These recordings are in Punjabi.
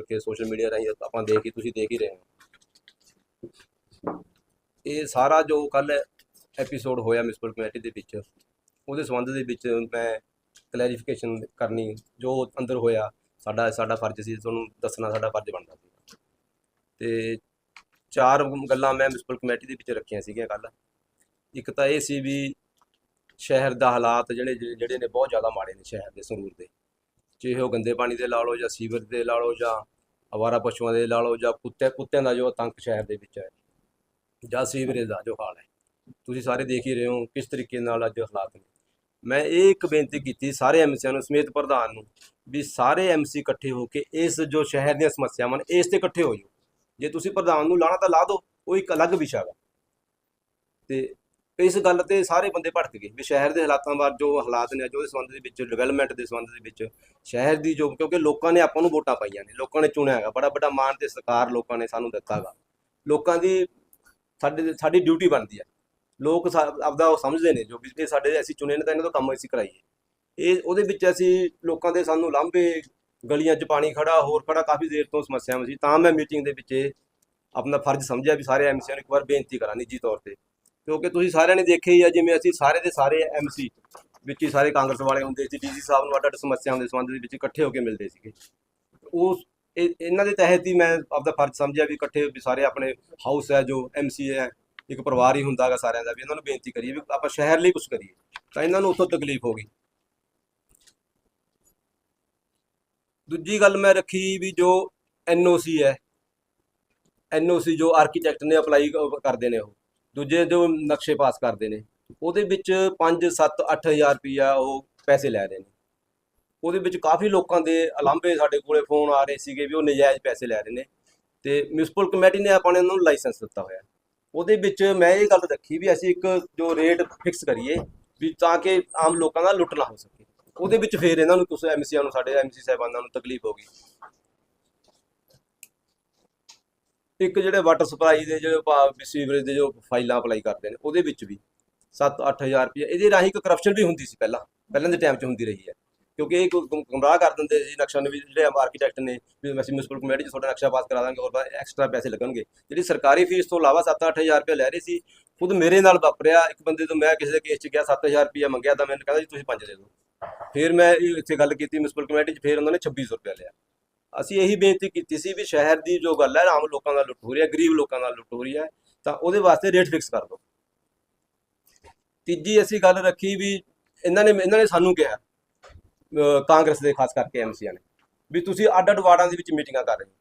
ਬਲਕਿ ਸੋਸ਼ਲ ਮੀਡੀਆ ਰਾਹੀਂ ਆਪਾਂ ਦੇਖ ਹੀ, ਤੁਸੀਂ ਦੇਖ ਹੀ ਰਹੇ ਹੋ। ਇਹ ਸਾਰਾ ਜੋ ਕੱਲ ਐਪੀਸੋਡ ਹੋਇਆ ਮਿਊਨਿਸਪਲ ਕਮੇਟੀ ਦੇ ਵਿੱਚ, ਉਹਦੇ ਸੰਬੰਧ ਦੇ ਵਿੱਚ ਮੈਂ ਕਲੈਰੀਫਿਕੇਸ਼ਨ ਕਰਨੀ, ਜੋ ਅੰਦਰ ਹੋਇਆ, ਸਾਡਾ ਸਾਡਾ ਫਰਜ਼ ਸੀ, ਤੁਹਾਨੂੰ ਦੱਸਣਾ ਸਾਡਾ ਫਰਜ਼ ਬਣਦਾ ਸੀ। ਤੇ ਚਾਰ ਗੱਲਾਂ ਮੈਂ ਮਿਊਨਿਸਪਲ ਕਮੇਟੀ ਦੇ ਵਿੱਚ ਰੱਖੀਆਂ ਸੀਗੀਆਂ ਕੱਲ ਇੱਕ ਤਾਂ ਇਹ ਸੀ ਵੀ ਸ਼ਹਿਰ ਦਾ ਹਾਲਾਤ ਜਿਹੜੇ ਜਿਹੜੇ ਨੇ ਬਹੁਤ ਜ਼ਿਆਦਾ ਮਾੜੇ ਨੇ ਸ਼ਹਿਰ ਦੇ, ਸੰਗਰੂਰ ਦੇ। ਚਾਹੇ ਉਹ ਗੰਦੇ ਪਾਣੀ ਦੇ ਲਾ ਲਓ ਜਾਂ ਸੀਵਰ ਦੇ ਲਾ ਲਓ ਜਾਂ ਅਵਾਰਾ ਪਸ਼ੂਆਂ ਦੇ ਲਾ ਲਓ ਜਾਂ ਕੁੱਤੇ, ਕੁੱਤਿਆਂ ਦਾ ਜੋ ਆਤੰਕ ਸ਼ਹਿਰ ਦੇ ਵਿੱਚ ਹੈ ਜਾਂ ਸੀਵਰੇਜ ਦਾ ਜੋ ਹਾਲ ਹੈ। ਤੁਸੀਂ ਸਾਰੇ ਦੇਖ ਹੀ ਰਹੇ ਹੋ ਕਿਸ ਤਰੀਕੇ ਨਾਲ ਅੱਜ ਹਾਲਾਤ ਨੇ। ਮੈਂ ਇਹ ਇੱਕ ਬੇਨਤੀ ਕੀਤੀ ਸਾਰੇ ਐਮਸੀਆਂ ਨੂੰ, ਸਮੇਤ ਪ੍ਰਧਾਨ ਨੂੰ, ਵੀ ਸਾਰੇ ਐਮਸੀ ਇਕੱਠੇ ਹੋ ਕੇ ਇਸ ਜੋ ਸ਼ਹਿਰ ਦੀਆਂ ਸਮੱਸਿਆਵਾਂ ਨੇ, ਇਸ ਤੇ ਇਕੱਠੇ ਹੋ ਜਾਓ ਜੇ ਤੁਸੀਂ ਪ੍ਰਧਾਨ ਨੂੰ ਲਾਣਾ ਤਾਂ ਲਾ ਦਿਓ, ਉਹ ਇੱਕ ਅਲੱਗ ਵਿਸ਼ਾ ਹੈ ਤੇ ਇਸ ਗੱਲ ਤੇ ਸਾਰੇ ਬੰਦੇ ਭੜਕ ਗਏ ਵੀ ਸ਼ਹਿਰ ਦੇ ਹਾਲਾਤਾਂ ਬਾਰੇ ਜੋ ਹਾਲਾਤ ਨੇ ਅੱਜ ਉਹਦੇ ਸੰਬੰਧ ਦੇ ਵਿੱਚ ਡਿਵੈਲਪਮੈਂਟ ਦੇ ਸੰਬੰਧ ਦੇ ਵਿੱਚ, ਸ਼ਹਿਰ ਦੀ ਜੋ, ਕਿਉਂਕਿ ਲੋਕਾਂ ਨੇ ਆਪਾਂ ਨੂੰ ਵੋਟਾਂ ਪਾਈਆਂ ਨੇ, ਲੋਕਾਂ ਨੇ ਚੁਣਿਆ ਹੈਗਾ, ਬੜਾ ਵੱਡਾ ਮਾਣ ਤੇ ਸਤਿਕਾਰ ਲੋਕਾਂ ਨੇ ਸਾਨੂੰ ਦਿੱਤਾ ਹੈਗਾ। ਲੋਕਾਂ ਦੀ ਸਾਡੇ, ਸਾਡੀ ਡਿਊਟੀ ਬਣਦੀ ਹੈ ਲੋਕ ਸਾ- ਆਪਦਾ ਉਹ ਸਮਝਦੇ ਨੇ ਜੋ ਵੀ ਸਾਡੇ, ਅਸੀਂ ਚੁਣੇ ਨੇ ਤਾਂ ਇਹਨਾਂ ਤੋਂ ਕੰਮ ਅਸੀਂ ਕਰਾਈਏ। ਇਹ, ਉਹਦੇ ਵਿੱਚ ਅਸੀਂ ਲੋਕਾਂ ਦੇ ਸਾਨੂੰ ਲਾਂਭੇ ਗਲੀਆਂ 'ਚ ਪਾਣੀ ਖੜਾ, ਹੋਰ ਖੜਾ, ਕਾਫੀ ਦੇਰ ਤੋਂ ਸਮੱਸਿਆਵਾਂ ਸੀ। ਤਾਂ ਮੈਂ ਮੀਟਿੰਗ ਦੇ ਵਿੱਚ ਇਹ ਆਪਣਾ ਫਰਜ਼ ਸਮਝਿਆ ਵੀ ਸਾਰੇ ਐਮਸੀਆਂ ਨੂੰ ਇੱਕ ਵਾਰ ਬੇਨਤੀ ਕਰਾਂ ਨਿੱਜੀ ਤੌਰ ਤੇ। ਕਿਉਂਕਿ ਤੁਸੀਂ ਸਾਰਿਆਂ ਨੇ ਦੇਖਿਆ ਹੀ ਆ, ਜਿਵੇਂ ਅਸੀਂ ਸਾਰੇ ਦੇ ਸਾਰੇ ਐਮਸੀ ਵਿੱਚ ਹੀ ਸਾਰੇ ਕਾਂਗਰਸ ਵਾਲੇ ਹੁੰਦੇ ਸੀ, ਡੀਸੀ ਸਾਹਿਬ ਨੂੰ ਅੱਡ ਅੱਡ ਸਮੱਸਿਆਵਾਂ ਦੇ ਸੰਬੰਧ ਦੇ ਵਿੱਚ ਇਕੱਠੇ ਹੋ ਕੇ ਮਿਲਦੇ ਸੀਗੇ। ਉਸ ਇਹ- ਇਹਨਾਂ ਦੇ ਤਹਿਤ ਹੀ ਮੈਂ ਆਪਦਾ ਫਰਜ਼ ਸਮਝਿਆ ਵੀ ਇਕੱਠੇ ਵੀ ਸਾਰੇ ਆਪਣੇ ਹਾਊਸ ਹੈ, ਜੋ ਐਮਸੀ ਹੈ, ਇੱਕ ਪਰਿਵਾਰ ਹੀ ਹੁੰਦਾਗਾ ਸਾਰਿਆਂ ਦਾ, ਵੀ ਇਹਨਾਂ ਨੂੰ ਬੇਨਤੀ ਕਰੀਏ ਵੀ ਆਪਾਂ ਸ਼ਹਿਰ ਲਈ ਕੁਝ ਕਰੀਏ, ਤਾਂ ਇਹਨਾਂ ਨੂੰ ਉੱਥੋਂ ਤਕਲੀਫ ਹੋ ਗਈ। ਦੂਜੀ ਗੱਲ ਮੈਂ ਰੱਖੀ ਵੀ ਜੋ ਐਨਓਸੀ ਹੈ ਐਨਓਸੀ ਜੋ ਆਰਕੀਟੈਕਟ ਨੇ ਅਪਲਾਈ ਕਰਦੇ ਨੇ ਉਹ। ਦੂਜੇ ਜੋ ਨਕਸ਼ੇ ਪਾਸ ਕਰਦੇ ਨੇ, ਉਹਦੇ ਵਿੱਚ 5 7 8000 ਰੁਪਿਆ ਉਹ ਪੈਸੇ ਲੈ ਰਹੇ ਨੇ। ਉਹਦੇ ਵਿੱਚ ਕਾਫੀ ਲੋਕਾਂ ਦੇ ਅਲਾਂਭੇ ਸਾਡੇ ਕੋਲੇ ਫੋਨ ਆ ਰਹੇ ਸੀਗੇ ਵੀ ਉਹ ਨਜਾਇਜ਼ ਪੈਸੇ ਲੈ ਰਹੇ ਨੇ ਤੇ ਮਿਊਨਿਸਪਲ ਕਮੇਟੀ ਨੇ ਆਪਾਂ ਨੇ ਉਹਨਾਂ ਨੂੰ ਲਾਇਸੈਂਸ ਦਿੱਤਾ ਹੋਇਆ। ਉਹਦੇ ਵਿੱਚ ਮੈਂ ਇਹ ਗੱਲ ਰੱਖੀ ਵੀ ਅਸੀਂ ਇੱਕ ਜੋ ਰੇਟ ਫਿਕਸ ਕਰੀਏ ਵੀ ਤਾਂ ਕਿ ਆਮ ਲੋਕਾਂ ਦਾ ਲੁੱਟ ਨਾ ਹੋ ਸਕੇ। ਉਹਦੇ ਵਿੱਚ ਫੇਰ ਇਹਨਾਂ ਨੂੰ ਕੁਝ ਐਮਸੀਆਂ ਨੂੰ, ਸਾਡੇ ਐਮਸੀ ਸਾਹਿਬਾਨਾਂ ਨੂੰ ਤਕਲੀਫ ਹੋ ਗਈ ਇੱਕ ਜਿਹੜੇ ਵਾਟਰ ਸਪਲਾਈ ਦੇ ਜਿਹੜੇ ਭਾ- ਸੀਵਰੇਜ ਦੇ ਜੋ ਫਾਈਲਾਂ ਅਪਲਾਈ ਕਰਦੇ ਨੇ, ਉਹਦੇ ਵਿੱਚ ਵੀ 7-8000 ਰੁਪਏ ਇਹਦੇ ਰਾਹੀਂ ਕੋਈ ਕਰਪਸ਼ਨ ਵੀ ਹੁੰਦੀ ਸੀ ਪਹਿਲਾਂ ਪਹਿਲਾਂ ਦੇ ਟਾਈਮ 'ਚ ਹੁੰਦੀ ਰਹੀ ਹੈ। ਕਿਉਂਕਿ ਇਹ ਗੁੰਮਰਾਹ ਕਰ ਦਿੰਦੇ ਸੀ ਨਕਸ਼ਾ ਨੂੰ ਵੀ, ਜਿਹੜੇ ਆਰਕੀਟੈਕਟ ਨੇ, ਵੀ ਅਸੀਂ ਮਿਊਨਿਸਪਲ ਕਮੇਟੀ 'ਚ ਤੁਹਾਡਾ ਨਕਸ਼ਾ ਪਾਸ ਕਰਾ ਦਾਂਗੇ, ਹੋਰ ਐਕਸਟਰਾ ਪੈਸੇ ਲੱਗਣਗੇ। ਜਿਹੜੀ ਸਰਕਾਰੀ ਫੀਸ ਤੋਂ ਇਲਾਵਾ 7-8000 ਰੁਪਏ ਲੈ ਰਹੇ ਸੀ, ਖੁਦ ਮੇਰੇ ਨਾਲ ਵਾਪਰਿਆ, ਇੱਕ ਬੰਦੇ ਤੋਂ ਮੈਂ ਕਿਸੇ ਦੇ ਕੇਸ 'ਚ ਗਿਆ 7000 ਰੁਪਏ ਮੰਗਿਆ ਤਾਂ ਮੈਨੂੰ ਕਹਿੰਦਾ ਜੀ ਤੁਸੀਂ 5 ਦੇ ਦਿਓ। ਫਿਰ ਮੈਂ ਇੱਥੇ ਗੱਲ ਕੀਤੀ ਮਿਊਨਿਸਪਲ ਕਮੇਟੀ 'ਚ, ਫਿਰ ਉਹਨਾਂ ਨੇ 2600 ਰੁਪਏ ਲਿਆ। ਅਸੀਂ ਇਹੀ ਬੇਨਤੀ ਕੀਤੀ ਸੀ ਵੀ ਸ਼ਹਿਰ ਦੀ ਜੋ ਗੱਲ ਹੈ, ਆਮ ਲੋਕਾਂ ਦਾ ਲੁੱਟ ਹੋ ਰਹੀ ਹੈ, ਗਰੀਬ ਲੋਕਾਂ ਦਾ ਲੁੱਟ ਹੋ ਰਹੀ ਹੈ, ਤਾਂ ਉਹਦੇ ਵਾਸਤੇ ਰੇਟ ਫਿਕਸ ਕਰ ਦਿਓ। ਤੀਜੀ ਅਸੀਂ ਗੱਲ ਰੱਖੀ ਵੀ ਇਹਨਾਂ ਨੇ ਇਹਨਾਂ ਨੇ ਸਾਨੂੰ ਕਿਹਾ ਕਾਂਗਰਸ ਦੇ ਖਾਸ ਕਰਕੇ ਐਮਸੀਆਂ ਨੇ, ਵੀ ਤੁਸੀਂ ਅੱਡ ਅੱਡ ਵਾਰਡਾਂ ਦੇ ਵਿੱਚ ਮੀਟਿੰਗਾਂ ਕਰ ਰਹੇ ਹੋ।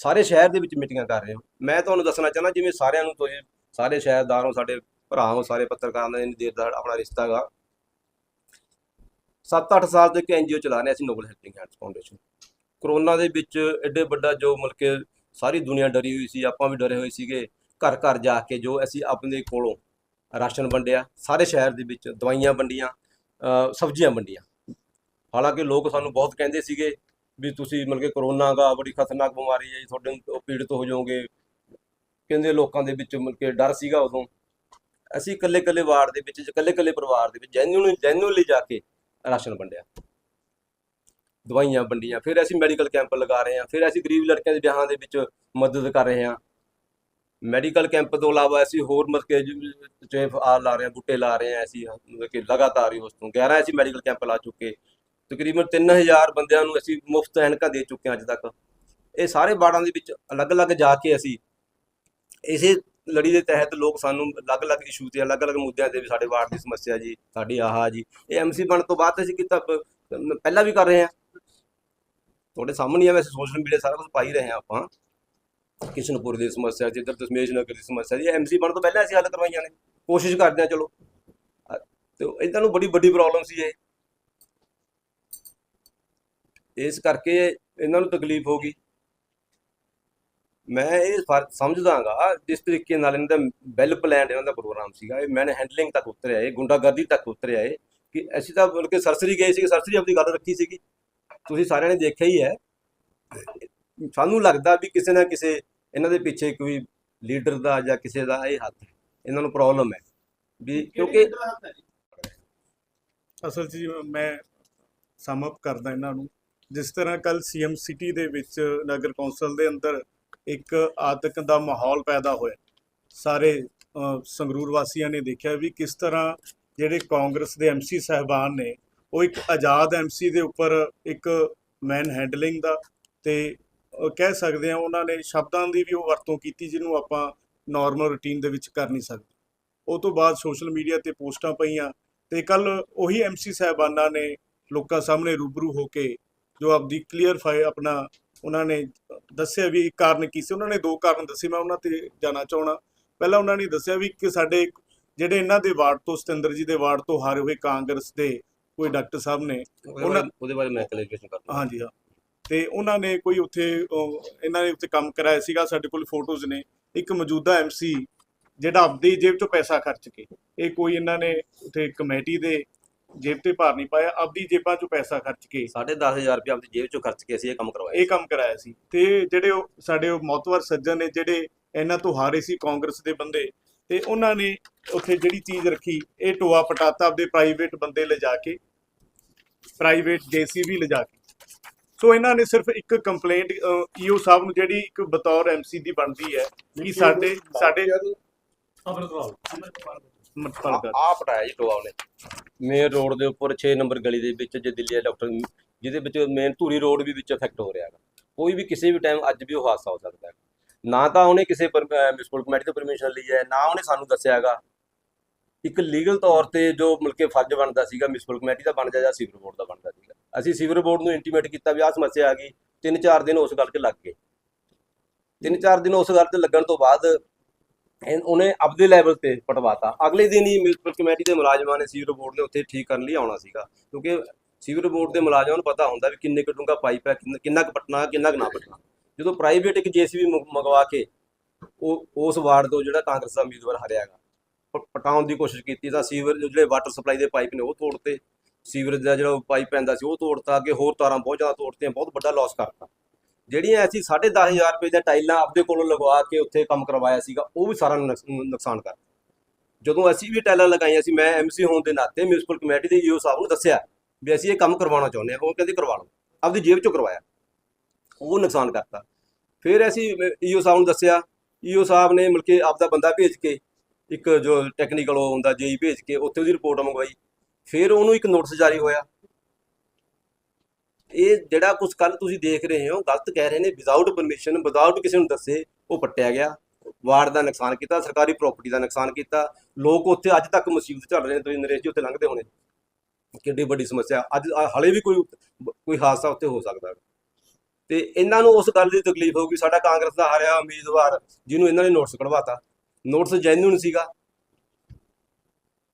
ਸਾਰੇ ਸ਼ਹਿਰ ਦੇ ਵਿੱਚ ਮੀਟਿੰਗਾਂ ਕਰ ਰਹੇ ਹੋ। ਮੈਂ ਤੁਹਾਨੂੰ ਦੱਸਣਾ ਚਾਹੁੰਦਾ, ਜਿਵੇਂ ਸਾਰਿਆਂ ਨੂੰ ਤੁਸੀਂ, ਸਾਰੇ ਸ਼ਹਿਰਦਾਰ ਹੋ, ਸਾਡੇ ਭਰਾ ਹੋ, ਸਾਰੇ ਪੱਤਰਕਾਰਾਂ ਦਾ ਇੰਨੀ ਦੇਰ ਦਾ ਆਪਣਾ ਰਿਸ਼ਤਾ ਹੈਗਾ 7-8 ਸਾਲ ਤੋਂ ਇੱਕ ਐਨਜੀਓ ਚਲਾ ਰਹੇ ਅਸੀਂ noble helping hands foundation. Corona ਦੇ ਵਿੱਚ ਐਡੇ ਵੱਡਾ ਜੋ ਮਤਲਬ ਕਿ ਸਾਰੀ ਦੁਨੀਆ ਡਰੀ ਹੋਈ ਸੀ, ਆਪਾਂ ਵੀ ਡਰੇ ਹੋਏ ਸੀਗੇ ਘਰ ਘਰ ਜਾ ਕੇ ਜੋ ਅਸੀਂ ਆਪਣੇ ਕੋਲੋਂ ਰਾਸ਼ਨ ਵੰਡਿਆ, ਸਾਰੇ ਸ਼ਹਿਰ ਦੇ ਵਿੱਚ ਦਵਾਈਆਂ ਵੰਡੀਆਂ ਸਬਜ਼ੀਆਂ ਵੰਡੀਆਂ। ਹਾਲਾਂਕਿ ਲੋਕ ਸਾਨੂੰ ਬਹੁਤ ਕਹਿੰਦੇ ਸੀਗੇ ਵੀ ਤੁਸੀਂ ਮਤਲਬ ਕਿ ਕਰੋਨਾ ਦਾ ਬੜੀ ਖਤਰਨਾਕ ਬਿਮਾਰੀ ਹੈ ਜੀ ਤੁਹਾਡੇ ਪੀੜਤ ਹੋ ਜਾਓਗੇ। ਕਹਿੰਦੇ ਲੋਕਾਂ ਦੇ ਵਿੱਚ ਮਤਲਬ ਕਿ ਡਰ ਸੀਗਾ ਉਦੋਂ। ਅਸੀਂ ਇਕੱਲੇ ਇਕੱਲੇ ਵਾਰਡ ਦੇ ਵਿੱਚ ਇਕੱਲੇ ਇਕੱਲੇ ਪਰਿਵਾਰ ਦੇ ਵਿੱਚ ਜੈਨੂਨ ਜੈਨੂਨਲੀ ਜਾ ਕੇ ਰਾਸ਼ਨ ਵੰਡਿਆ। ਦਵਾਈਆਂ ਵੰਡੀਆਂ, ਫਿਰ ਅਸੀਂ ਮੈਡੀਕਲ ਕੈਂਪ ਲਗਾ ਰਹੇ ਹਾਂ, ਫਿਰ ਅਸੀਂ ਗਰੀਬ ਲੜਕਿਆਂ ਦੇ ਵਿਆਹਾਂ ਦੇ ਵਿੱਚ ਮਦਦ ਕਰ ਰਹੇ ਹਾਂ। ਮੈਡੀਕਲ ਕੈਂਪ ਤੋਂ ਇਲਾਵਾ ਅਸੀਂ ਹੋਰ ਮਤਲਬ ਕਿ ਆ ਲਾ ਰਹੇ ਹਾਂ, ਬੂਟੇ ਲਾ ਰਹੇ ਹਾਂ, ਅਸੀਂ ਮਤਲਬ ਕਿ ਲਗਾਤਾਰ ਹੀ ਉਸ ਤੋਂ 11 ਅਸੀਂ ਮੈਡੀਕਲ ਕੈਂਪ ਲਾ ਚੁੱਕੇ। ਤਕਰੀਬਨ 3000 ਬੰਦਿਆਂ ਨੂੰ ਅਸੀਂ ਮੁਫਤ ਐਨਕਾਂ ਦੇ ਚੁੱਕੇ ਹਾਂ ਅੱਜ ਤੱਕ। ਇਹ ਸਾਰੇ ਵਾਰਡਾਂ ਦੇ ਵਿੱਚ ਅਲੱਗ-ਅਲੱਗ ਜਾ ਕੇ ਅਸੀਂ ਇਸੇ ਲੜੀ ਦੇ ਤਹਿਤ ਲੋਕ ਸਾਨੂੰ ਅਲੱਗ-ਅਲੱਗ ਇਸ਼ੂ ਤੇ, ਅਲੱਗ-ਅਲੱਗ ਮੁੱਦਿਆਂ ਤੇ ਵੀ ਸਾਡੇ ਵਾਰਡ ਦੀ ਸਮੱਸਿਆ ਜੀ, ਸਾਡੀ ਆਹ ਜੀ, ਇਹ ਐਮਸੀ ਬਣ ਤੋਂ ਬਾਅਦ ਅਸੀਂ ਕੀਤਾ ਪਹਿਲਾਂ ਵੀ ਕਰ ਰਹੇ ਹਾਂ। ਤੁਹਾਡੇ ਸਾਹਮਣੇ ਆ ਵੈਸੇ ਸੋਸ਼ਲ ਮੀਡੀਆ ਸਾਰਾ ਕੁਝ ਪਾਈ ਰਹੇ ਹਾਂ ਆਪਾਂ। ਕਿਸ਼ਨਪੁਰ ਦੀ ਸਮੱਸਿਆ ਜਿੱਧਰ ਦਸ਼ਮੇਸ਼ ਨਗਰ ਦੀ ਸਮੱਸਿਆ ਜੀ ਐਮਸੀ ਬਣ ਤੋਂ ਪਹਿਲਾਂ ਅਸੀਂ ਹੱਲ ਕਰਵਾਈਆਂ ਨੇ, ਕੋਸ਼ਿਸ਼ ਕਰਦੇ ਹਾਂ, ਚਲੋ। ਤੇ ਇਹਨਾਂ ਨੂੰ ਬੜੀ ਵੱਡੀ ਪ੍ਰੋਬਲਮ ਸੀ ਇਹ। ਇਸ ਕਰਕੇ ਇਹਨਾਂ ਨੂੰ ਤਕਲੀਫ ਹੋ ਗਈ। ਮੈਂ ਇਹ ਫ਼ਰਕ ਸਮਝਦਾਗਾ ਜਿਸ ਤਰੀਕੇ ਨਾਲ ਇਹਨਾਂ ਦਾ ਵੈਲ ਪਲਾਨਡ ਇਹਨਾਂ ਦਾ ਪ੍ਰੋਗਰਾਮ ਸੀਗਾ। ਇਹ ਮੈਨ ਹੈਂਡਲਿੰਗ ਤੱਕ ਉਤਰਿਆ ਇਹ ਗੁੰਡਾਗਰਦੀ ਤੱਕ ਉਤਰਿਆ ਇਹ ਕਿ ਅਸੀਂ ਤਾਂ ਬਲਕਿ ਸਰਸਰੀ ਗਏ ਸੀ ਸਰਸਰੀ ਆਪਣੀ ਗੱਲ ਰੱਖੀ ਸੀਗੀ। ਤੁਸੀਂ ਸਾਰਿਆਂ ਨੇ ਦੇਖਿਆ ਹੀ ਹੈ। ਸਾਨੂੰ ਲੱਗਦਾ ਵੀ ਕਿਸੇ ਨਾ ਕਿਸੇ ਇਹਨਾਂ ਦੇ ਪਿੱਛੇ ਕੋਈ ਲੀਡਰ ਦਾ ਜਾਂ ਕਿਸੇ ਦਾ ਇਹ ਹੱਥ ਹੈ। ਇਹਨਾਂ ਨੂੰ ਪ੍ਰੋਬਲਮ ਹੈ। ਵੀ ਕਿਉਂਕਿ ਅਸਲ 'ਚ ਜੀ ਮੈਂ ਸਮ ਅਪ ਕਰਦਾ ਇਹਨਾਂ ਨੂੰ। ਜਿਸ ਤਰ੍ਹਾਂ ਕੱਲ ਸੀਐਮ ਸਿਟੀ ਦੇ ਵਿੱਚ ਨਗਰ ਕੌਂਸਲ ਦੇ ਅੰਦਰ ਇੱਕ ਆਤੰਕ ਦਾ ਮਾਹੌਲ ਪੈਦਾ ਹੋਇਆ। ਸਾਰੇ ਸੰਗਰੂਰ ਵਾਸੀਆਂ ਨੇ ਦੇਖਿਆ ਵੀ ਕਿਸ ਤਰ੍ਹਾਂ ਜਿਹੜੇ ਕਾਂਗਰਸ ਦੇ ਐਮਸੀ ਸਹਿਬਾਨ ਨੇ, ਉਹ ਇੱਕ ਆਜ਼ਾਦ ਐਮਸੀ ਦੇ ਉੱਪਰ ਇੱਕ ਮੈਨ ਹੈਂਡਲਿੰਗ ਦਾ ਤੇ ਕਹਿ ਸਕਦੇ ਆ ਉਹਨਾਂ ਨੇ ਸ਼ਬਦਾਂ ਦੀ ਵੀ ਉਹ ਵਰਤੋਂ ਕੀਤੀ ਜਿਹਨੂੰ ਆਪਾਂ ਨਾਰਮਲ ਰੁਟੀਨ ਦੇ ਵਿੱਚ ਕਰ ਨਹੀਂ ਸਕਦੇ। ਉਹ ਤੋਂ ਬਾਅਦ ਸੋਸ਼ਲ ਮੀਡੀਆ ਤੇ ਪੋਸਟਾਂ ਪਈਆਂ ਤੇ ਕੱਲ ਉਹੀ ਐਮਸੀ ਸਾਹਿਬਾਨਾਂ ਨੇ ਲੋਕਾਂ ਸਾਹਮਣੇ ਰੂਬਰੂ ਹੋ ਕੇ ਜੋ ਆਪਦੀ ਕਲੀਅਰ ਫਾਈ ਆਪਣਾ ਉਹਨਾਂ ਨੇ ਦੱਸਿਆ ਵੀ ਕਾਰਨ ਕੀ ਸੀ ਉਹਨਾਂ ਨੇ ਦੋ ਕਾਰਨ ਦੱਸੇ ਮੈਂ ਉਹਨਾਂ ਤੇ ਜਾਣਾ ਚਾਹਣਾ ਪਹਿਲਾਂ ਉਹਨਾਂ ਨੇ ਦੱਸਿਆ ਵੀ ਕਿ ਸਾਡੇ ਜਿਹੜੇ ਇਹਨਾਂ ਦੇ ਵਾਰਡ ਤੋਂ ਸਤਿੰਦਰ ਜੀ ਦੇ ਵਾਰਡ ਤੋਂ ਹਾਰੇ ਹੋਏ ਕਾਂਗਰਸ ਦੇ ਕੋਈ ਡਾਕਟਰ ਸਾਹਿਬ ਨੇ ਉਹਨਾਂ- ਉਹਦੇ ਬਾਰੇ ਮੈਂ ਕਲੈਰੀਫਿਕੇਸ਼ਨ ਕਰਦਾ। ਹਾਂਜੀ ਹਾਂ। ਤੇ ਉਹਨਾਂ ਨੇ ਕੋਈ ਉੱਥੇ ਇਹਨਾਂ ਨੇ ਉੱਥੇ ਕੰਮ ਕਰਾਇਆ ਸੀਗਾ ਸਾਡੇ ਕੋਲ ਫੋਟੋਜ਼ ਨੇ। ਇੱਕ ਮੌਜੂਦਾ ਐਮਸੀ ਜਿਹੜਾ ਆਪਦੀ ਜੇਬ ਚੋਂ ਪੈਸਾ ਖਰਚ ਕੇ ਇਹ ਕੋਈ ਇਹਨਾਂ ਨੇ ਉੱਥੇ ਕਮੇਟੀ ਦੇ ਜੇਬ ਤੇ ਭਾਰ ਨਹੀਂ ਪਾਇਆ ਆਪਦੀ ਜੇਬਾਂ ਚੋਂ ਪੈਸਾ ਖਰਚ ਕੇ। ਸਾਢੇ 10000 ਰੁਪਏ ਆਪਣੀ ਜੇਬ ਚੋਂ ਖਰਚ ਕੇ ਅਸੀਂ ਇਹ ਕੰਮ ਕਰਵਾਇਆ ਇਹ ਕੰਮ ਕਰਾਇਆ ਸੀ। ਤੇ ਜਿਹੜੇ ਉਹ ਸਾਡੇ ਉਹ ਮੌਤਵਰ ਸੱਜਣ ਨੇ ਜਿਹੜੇ ਇਹਨਾਂ ਤੋਂ ਹਾਰੇ ਸੀ ਕਾਂਗਰਸ ਦੇ ਬੰਦੇ ਤੇ ਉਹਨਾਂ ਨੇ ਉੱਥੇ ਜਿਹੜੀ ਚੀਜ਼ ਰੱਖੀ ਇਹ ਟੋਆ ਪਟਾਤਾ ਆਪਦੇ ਪ੍ਰਾਈਵੇਟ ਬੰਦੇ ਲਿਜਾ ਕੇ ਪ੍ਰਾਈਵੇਟ ਜੀਸੀਬੀ ਲਿਜਾ ਕੇ। ਸੋ ਇਹਨਾਂ ਨੇ ਸਿਰਫ ਇੱਕ ਕੰਪਲੇਂਟ ਈਓ ਸਾਹਿਬ ਨੂੰ ਜਿਹੜੀ ਇੱਕ ਬਤੌਰ ਐਮਸੀ ਦੀ ਬਣਦੀ ਹੈ ਕਿ ਸਾਡੇ ਸਾਡੇ ਮਤਲਬ ਕਰ ਆ ਪਟਾਇਆ ਜੀ ਟੋਆ ਉਹਨੇ। ਮੇਨ ਰੋਡ ਦੇ ਉੱਪਰ 6 ਨੰਬਰ ਗਲੀ ਦੇ ਵਿੱਚ ਜੇ ਦਿੱਲੀ ਡਾਕਟਰ ਜਿਹਦੇ ਵਿੱਚ ਮੇਨ ਧੂਰੀ ਰੋਡ ਵੀ ਵਿੱਚ ਇਫੈਕਟ ਹੋ ਰਿਹਾ ਹੈ ਕੋਈ ਵੀ ਕਿਸੇ ਵੀ ਟਾਈਮ ਅੱਜ ਵੀ ਉਹ ਹਾਦਸਾ ਹੋ ਸਕਦਾ ਹੈ। ਨਾ ਤਾਂ ਉਹਨੇ ਕਿਸੇ ਮਿਊਨਿਸਪਲ ਕਮੇਟੀ ਤੋਂ ਪਰਮਿਸ਼ਨ ਲਈ ਹੈ ਨਾ ਉਹਨੇ ਸਾਨੂੰ ਦੱਸਿਆ ਹੈਗਾ। ਇੱਕ ਲੀਗਲ ਤੌਰ ਤੇ ਜੋ ਮਿਲ ਕੇ ਫਰਜ਼ ਬਣਦਾ ਸੀਗਾ ਮਿਊਨਿਸਪਲ ਕਮੇਟੀ ਦਾ ਬਣਦਾ ਜਾਂ ਸੀਵਰ ਬੋਰਡ ਦਾ ਬਣਦਾ ਸੀਗਾ। ਅਸੀਂ ਸੀਵਰ ਬੋਰਡ ਨੂੰ ਇੰਟੀਮੇਟ ਕੀਤਾ ਵੀ ਆਹ ਸਮੱਸਿਆ ਆ ਗਈ ਤਿੰਨ ਚਾਰ ਦਿਨ ਉਸ ਗੱਲ 'ਚ ਲੱਗ ਗਏ। ਤਿੰਨ ਚਾਰ ਦਿਨ ਉਸ ਗੱਲ ਤੇ ਲੱਗਣ ਤੋਂ ਬਾਅਦ ਉਹਨੇ ਆਪਦੇ ਲੈਵਲ ਤੇ ਪਟਵਾਤਾ ਅਗਲੇ ਦਿਨ ਹੀ ਮਿਊਨਿਸਪਲ ਕਮੇਟੀ ਦੇ ਮੁਲਾਜ਼ਮਾਂ ਨੇ ਸੀਵਰ ਬੋਰਡ ਨੇ ਉੱਥੇ ਠੀਕ ਕਰਨ ਲਈ ਆਉਣਾ ਸੀਗਾ। ਕਿਉਂਕਿ ਸੀਵਰ ਬੋਰਡ ਦੇ ਮੁਲਾਜ਼ਮਾਂ ਨੂੰ ਪਤਾ ਹੁੰਦਾ ਵੀ ਕਿੰਨੇ ਕੁ ਡੂੰਘਾ ਪਾਈਪ ਹੈ, ਕਿੰਨਾ- ਕਿੰਨਾ ਕੁ ਪਟਣਾ, ਕਿੰਨਾ ਕੁ ਨਾ ਪਟਣਾ। ਜਦੋਂ ਪ੍ਰਾਈਵੇਟ ਇੱਕ ਜੀਸੀਬੀ ਮੰਗਵਾ ਕੇ ਉਹ, ਉਸ ਵਾਰਡ ਤੋਂ ਜਿਹੜਾ ਕਾਂਗਰਸ ਦਾ ਉਮੀਦਵਾਰ ਹਰਿਆਗਾ ਪਟਾਉਣ ਦੀ ਕੋਸ਼ਿਸ਼ ਕੀਤੀ ਤਾਂ ਸੀਵਰ ਜਿਹੜੇ ਵਾਟਰ ਸਪਲਾਈ ਦੇ ਪਾਈਪ ਨੇ ਉਹ ਤੋੜਤੇ। ਸੀਵਰੇਜ ਦਾ ਜਿਹੜਾ ਪਾਈਪ ਪੈਂਦਾ ਸੀ ਉਹ ਤੋੜਤਾ, ਅੱਗੇ ਹੋਰ ਤਾਰਾਂ ਬਹੁਤ ਜ਼ਿਆਦਾ ਤੋੜਤੀਆਂ, ਬਹੁਤ ਵੱਡਾ ਲਾਸ ਕਰਤਾ। ਜਿਹੜੀਆਂ ਅਸੀਂ 10500 ਰੁਪਏ ਦੀਆਂ ਟਾਈਲਾਂ ਆਪਦੇ ਕੋਲੋਂ ਲਗਵਾ ਕੇ ਉੱਥੇ ਕੰਮ ਕਰਵਾਇਆ ਸੀਗਾ, ਉਹ ਵੀ ਸਾਰਾ ਨੁਕਸਾਨ ਕਰ ਜਦੋਂ ਅਸੀਂ ਵੀ ਟਾਈਲਾਂ ਲਗਾਈਆਂ ਸੀ, ਮੈਂ ਐਮਸੀ ਹੋਣ ਦੇ ਨਾਤੇ ਮਿਊਨਿਸਪਲ ਕਮੇਟੀ ਦੇ ਈਓ ਸਾਹਿਬ ਨੂੰ ਦੱਸਿਆ ਵੀ ਅਸੀਂ ਇਹ ਕੰਮ ਕਰਵਾਉਣਾ ਚਾਹੁੰਦੇ ਹਾਂ, ਉਹ ਕਹਿੰਦੇ ਕਰਵਾ ਲਓ, ਆਪਦੀ ਜੇਬ ਚੋਂ ਕਰਵਾਇਆ। ਉਹ ਨੁਕਸਾਨ ਕਰਤਾ ਫਿਰ ਅਸੀਂ ਈਓ ਸਾਹਿਬ ਨੂੰ ਦੱਸਿਆ ਈਓ ਸਾਹਿਬ ਨੇ ਮਿਲ ਕੇ ਆਪਦਾ ਬੰਦਾ ਭੇਜ ਕੇ, ਇੱਕ ਜੋ ਟੈਕਨੀਕਲ ਉਹ ਹੁੰਦਾ, ਜੇਈ ਭੇਜ ਕੇ, ਉੱਥੇ ਉਹਦੀ ਰਿਪੋਰਟ ਮੰਗਵਾਈ। ਫਿਰ ਉਹਨੂੰ ਇੱਕ ਨੋਟਿਸ ਜਾਰੀ ਹੋਇਆ ਇਹ ਜਿਹੜਾ ਕੁਝ ਕੱਲ ਤੁਸੀਂ ਦੇਖ ਰਹੇ ਹੋ, ਗਲਤ ਕਹਿ ਰਹੇ ਨੇ ਵਿਦਆਊਟ ਪਰਮਿਸ਼ਨ ਵਿਦਆਊਟ ਕਿਸੇ ਨੂੰ ਦੱਸੇ, ਉਹ ਪੱਟਿਆ ਗਿਆ। ਵਾਰਡ ਦਾ ਨੁਕਸਾਨ ਕੀਤਾ, ਸਰਕਾਰੀ ਪ੍ਰਾਪਰਟੀ ਦਾ ਨੁਕਸਾਨ ਕੀਤਾ। ਲੋਕ ਉੱਥੇ ਅੱਜ ਤੱਕ ਮੁਸੀਬਤ ਝੱਲ ਰਹੇ ਨੇ, ਤੁਸੀਂ ਨਰੇਸ਼ ਜੀ ਉੱਥੇ ਲੰਘਦੇ ਹੋਣੇ। ਕਿੰਨੀ ਵੱਡੀ ਸਮੱਸਿਆ। ਅੱਜ ਆ- ਹਾਲੇ ਵੀ ਕੋਈ ਕੋਈ ਹਾਦਸਾ ਉੱਥੇ ਹੋ ਸਕਦਾ ਹੈ। ਤੇ ਇਹਨਾਂ ਨੂੰ ਉਸ ਗੱਲ ਦੀ ਤਕਲੀਫ ਹੋਊਗੀ, ਸਾਡਾ ਕਾਂਗਰਸ ਦਾ ਹਾਰਿਆ ਉਮੀਦਵਾਰ, ਜਿਹਨੂੰ ਇਹਨਾਂ ਨੇ ਨੋਟਿਸ ਕਢਵਾਤਾ। ਨੋਟਿਸ ਜੈਨੂਨ ਸੀਗਾ।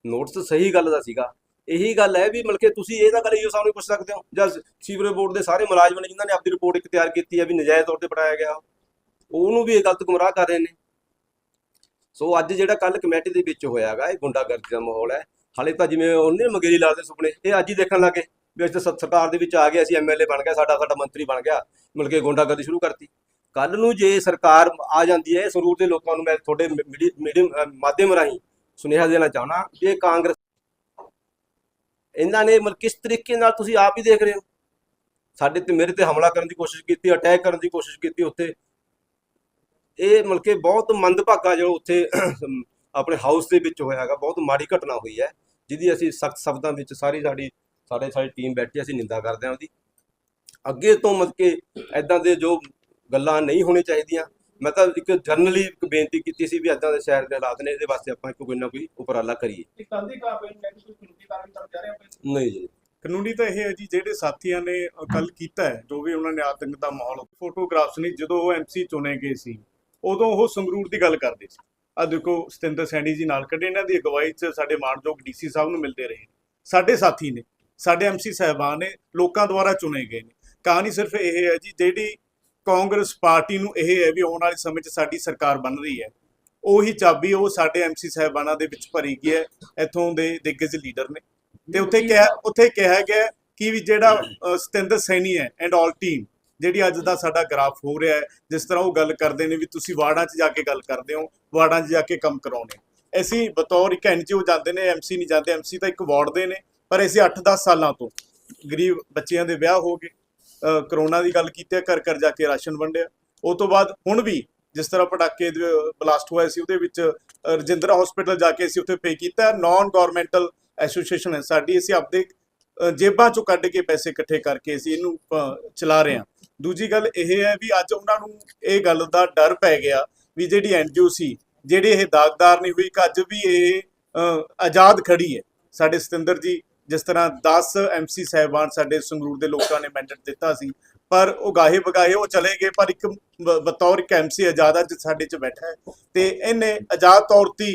ਨੋਟਿਸ ਸਹੀ ਗੱਲ ਦਾ ਸੀਗਾ। ਇਹੀ ਗੱਲ ਹੈ ਵੀ ਮਤਲਬ ਕਿ ਤੁਸੀਂ ਇਹ ਤਾਂ ਗੱਲ ਈਓ ਸਾਹਿਬ ਪੁੱਛ ਸਕਦੇ ਹੋ, ਜਾਂ ਸੀਵਰੇਜ ਬੋਰਡ ਦੇ ਸਾਰੇ ਮੁਲਾਜ਼ਮ ਨੇ ਜਿਨ੍ਹਾਂ ਨੇ ਆਪਣੀ ਰਿਪੋਰਟ ਇੱਕ ਤਿਆਰ ਕੀਤੀ ਹੈ ਵੀ ਨਜਾਇਜ਼ ਤੌਰ ਤੇ ਬਣਾਇਆ ਗਿਆ ਉਹਨੂੰ ਵੀ ਇਹ ਗਲਤ ਗੁੰਮਰਾਹ ਕਰ ਰਹੇ ਨੇ। ਸੋ ਅੱਜ ਜਿਹੜਾ ਕੱਲ ਕਮੇਟੀ ਦੇ ਵਿੱਚ ਹੋਇਆਗਾ ਇਹ ਗੁੰਡਾਗਰਦੀ ਦਾ ਮਾਹੌਲ ਹੈ। ਹਾਲੇ ਤਾਂ ਜਿਵੇਂ ਉਹਨੇ ਮਗੇਰੀ ਲਾਦੇ ਸੁਪਨੇ, ਇਹ ਅੱਜ ਹੀ ਦੇਖਣ ਲੱਗੇ ਵੀ ਅਸੀਂ ਤਾਂ ਸਰਕਾਰ ਦੇ ਵਿੱਚ ਆ ਗਏ, ਅਸੀਂ ਐਮਐਲਏ ਬਣ ਗਿਆ ਸਾਡਾ ਸਾਡਾ ਮੰਤਰੀ ਬਣ ਗਿਆ ਮਿਲ ਕੇ ਗੁੰਡਾਗਰਦੀ ਸ਼ੁਰੂ ਕਰਤੀ। ਕੱਲ ਨੂੰ ਜੇ ਸਰਕਾਰ ਆ ਜਾਂਦੀ ਹੈ ਸਰੂਰ ਦੇ ਲੋਕਾਂ ਨੂੰ ਮੈਂ ਤੁਹਾਡੇ ਮੀਡੀਅਮ ਮਾਧਿਅਮ ਰਾਹੀਂ ਸੁਨੇਹਾ ਦੇਣਾ ਚਾਹਣਾ ਕਿ ਇਹ ਕਾਂਗਰਸ ਇਹਨਾਂ ਨੇ ਮਤਲਬ ਕਿਸ ਤਰੀਕੇ ਨਾਲ ਤੁਸੀਂ ਆਪ ਹੀ ਦੇਖ ਰਹੇ ਹੋ? ਸਾਡੇ ਤੇ ਮੇਰੇ ਤੇ ਹਮਲਾ ਕਰਨ ਦੀ ਕੋਸ਼ਿਸ਼ ਕੀਤੀ ਅਟੈਕ ਕਰਨ ਦੀ ਕੋਸ਼ਿਸ਼ ਕੀਤੀ ਉੱਥੇ। ਇਹ ਮਤਲਬ ਕਿ ਬਹੁਤ ਮੰਦਭਾਗਾ ਜੋ ਉੱਥੇ ਆਪਣੇ ਹਾਊਸ ਦੇ ਵਿੱਚ ਹੋਇਆ ਹੈਗਾ, ਬਹੁਤ ਮਾੜੀ ਘਟਨਾ ਹੋਈ ਹੈ, ਜਿਹਦੀ ਅਸੀਂ ਸਖਤ ਸ਼ਬਦਾਂ ਵਿੱਚ ਸਾਰੀ ਸਾਡੀ, ਸਾਡੇ ਸਾਡੀ ਟੀਮ ਬੈਠੀ, ਅਸੀਂ ਨਿੰਦਾ ਕਰਦੇ ਹਾਂ ਉਹਦੀ। ਅੱਗੇ ਤੋਂ ਮਤਲਬ ਕਿ ਐਦਾਂ ਦੇ ਜੋ ਗੱਲਾਂ ਨਹੀਂ ਹੋਣੀ ਚਾਹੀਦੀਆਂ ਮੈਂ ਤਾਂ ਇੱਕ ਜਰਨਲੀ ਇੱਕ ਬੇਨਤੀ ਕੀਤੀ ਸੀ ਵੀ ਐਦਾਂ ਦੇ ਸ਼ਹਿਰ ਦੇ ਹਾਲਾਤ ਨੇ ਇਹਦੇ ਵਾਸਤੇ ਆਪਾਂ ਕੋਈ ਨਾ ਕੋਈ ਉਪਰਾਲਾ ਕਰੀਏ। ਇੱਕ ਕੰਦੀ ਕਾਰਵਾਈ ਨੂੰ ਲੈ ਕੇ ਕੋਈ ਕਾਨੂੰਨੀ ਕਾਰਵਾਈ ਕਰਨ ਜਾ ਰਹੇ ਹੋ ਨਹੀਂ ਜੀ। ਕਾਨੂੰਨੀ ਤਾਂ ਇਹ ਹੈ ਜੀ ਜਿਹੜੇ ਸਾਥੀਆਂ ਨੇ ਕੱਲ ਕੀਤਾ ਹੈ ਜੋ ਵੀ ਉਹਨਾਂ ਨੇ ਆਤੰਕ ਦਾ ਮਾਹੌਲ ਫੋਟੋਗ੍ਰਾਫਸ ਨੇ ਜਦੋਂ ਉਹ ਐਮਸੀ ਚੁਣੇ ਗਏ ਸੀ ਉਦੋਂ ਉਹ ਸੰਗਰੂਰ ਦੀ ਗੱਲ ਕਰਦੇ ਸੀ। ਆ ਦੇਖੋ ਸਤਿੰਦਰ ਸੈਣੀ ਜੀ ਨਾਲ ਕੱਢੇ ਇਹਨਾਂ ਦੀ ਅਗਵਾਈ 'ਚ ਸਾਡੇ ਮਾਨਯੋਗ ਡੀਸੀ ਸਾਹਿਬ ਨੂੰ ਮਿਲਦੇ ਰਹੇ ਸਾਡੇ ਸਾਥੀ ਨੇ ਸਾਡੇ ਐਮਸੀ ਸਾਹਿਬਾਨ ਨੇ ਲੋਕਾਂ ਦੁਆਰਾ ਚੁਣੇ ਗਏ ਨੇ। ਕਹਾਣੀ ਸਿਰਫ ਇਹ ਹੈ ਜੀ ਜਿਹੜੀ ਕਾਂਗਰਸ ਪਾਰਟੀ ਨੂੰ ਇਹ ਹੈ ਵੀ ਆਉਣ ਵਾਲੇ ਸਮੇਂ 'ਚ ਸਾਡੀ ਸਰਕਾਰ ਬਣ ਰਹੀ ਹੈ। ਉਹੀ ਚਾਬੀ ਉਹ ਸਾਡੇ ਐਮਸੀ ਸਾਹਿਬਾਨਾਂ ਦੇ ਵਿੱਚ ਭਰੀ ਗਈ ਹੈ, ਇੱਥੋਂ ਦੇ ਦਿੱਗਜ ਲੀਡਰ ਨੇ। ਤੇ ਉੱਥੇ ਕਿਹਾ ਉੱਥੇ ਕਿਹਾ ਗਿਆ ਕਿ ਵੀ ਜਿਹੜਾ ਸਤਿੰਦਰ ਸੈਣੀ ਹੈ ਐਂਡ ਆਲ ਟੀਮ ਜਿਹੜੀ ਅੱਜ ਦਾ ਸਾਡਾ ਗ੍ਰਾਫ ਹੋ ਰਿਹਾ ਹੈ, ਜਿਸ ਤਰ੍ਹਾਂ ਉਹ ਗੱਲ ਕਰਦੇ ਨੇ ਵੀ ਤੁਸੀਂ ਵਾਰਡਾਂ 'ਚ ਜਾ ਕੇ ਗੱਲ ਕਰਦੇ ਹੋ, ਵਾਰਡਾਂ 'ਚ ਜਾ ਕੇ ਕੰਮ ਕਰਾਉਣੇ ਅਸੀਂ ਬਤੌਰ ਇੱਕ ਐਨਜੀਓ ਜਾਂਦੇ ਨੇ ਐਮਸੀ ਨਹੀਂ ਜਾਂਦੇ ਐਮਸੀ ਤਾਂ ਇੱਕ ਵਾਰਡ ਦੇ ਨੇ, ਪਰ ਅਸੀਂ 8-10 ਸਾਲਾਂ ਤੋਂ ਗਰੀਬ ਬੱਚਿਆਂ ਦੇ ਵਿਆਹ ਹੋ ਗਏ। ਕਰੋਨਾ ਦੀ ਗੱਲ ਕੀਤੀ ਹੈ ਘਰ ਘਰ ਜਾ ਕੇ ਰਾਸ਼ਨ ਵੰਡਿਆ। ਉਸ ਤੋਂ ਬਾਅਦ ਹੁਣ ਵੀ ਜਿਸ ਤਰ੍ਹਾਂ ਪਟਾਕੇ ਬਲਾਸਟ ਹੋਇਆ ਸੀ ਉਹਦੇ ਵਿੱਚ ਰਜਿੰਦਰਾ ਹਸਪੀਟਲ ਜਾ ਕੇ ਅਸੀਂ ਉੱਥੇ ਪੇ ਕੀਤਾ ਨਾਨ ਗਵਰਨਮੈਂਟਲ ਐਸੋਸੀਏਸ਼ਨ ਹੈ ਸਾਡੀ। ਅਸੀਂ ਆਪਦੇ ਜੇਬਾਂ ਚੋਂ ਕੱਢ ਕੇ ਪੈਸੇ ਇਕੱਠੇ ਕਰਕੇ ਅਸੀਂ ਇਹਨੂੰ ਚਲਾ ਰਹੇ ਹਾਂ। ਦੂਜੀ ਗੱਲ ਇਹ ਹੈ ਵੀ ਅੱਜ ਉਹਨਾਂ ਨੂੰ ਇਹ ਗੱਲ ਦਾ ਡਰ ਪੈ ਗਿਆ ਵੀ ਜਿਹੜੀ ਐਨਜੀਓ ਸੀ ਜਿਹੜੇ ਇਹ ਦਾਗਦਾਰ ਨਹੀਂ ਹੋਈ ਅੱਜ ਵੀ ਇਹ ਅ, ਆਜ਼ਾਦ ਖੜੀ ਹੈ। ਸਾਡੇ ਸਤਿੰਦਰ ਜੀ ਜਿਸ ਤਰ੍ਹਾਂ 10 ਐਮਸੀ ਸਹਿਬਾਨ ਸਾਡੇ ਸੰਗਰੂਰ ਦੇ ਲੋਕਾਂ ਨੇ ਮੈਂਡੇਟ ਦਿੱਤਾ ਸੀ ਪਰ ਉਹ ਗਾਹੇ ਬਗਾਹੇ ਉਹ ਚਲੇ ਗਏ ਪਰ ਇੱਕ ਬਤੌਰ ਇੱਕ ਐਮਸੀ ਆਜ਼ਾਦ ਅੱਜ ਸਾਡੇ ਚ ਬੈਠਾ ਹੈ ਤੇ ਇਹਨੇ ਆਜ਼ਾਦ ਤੌਰ ਤੇ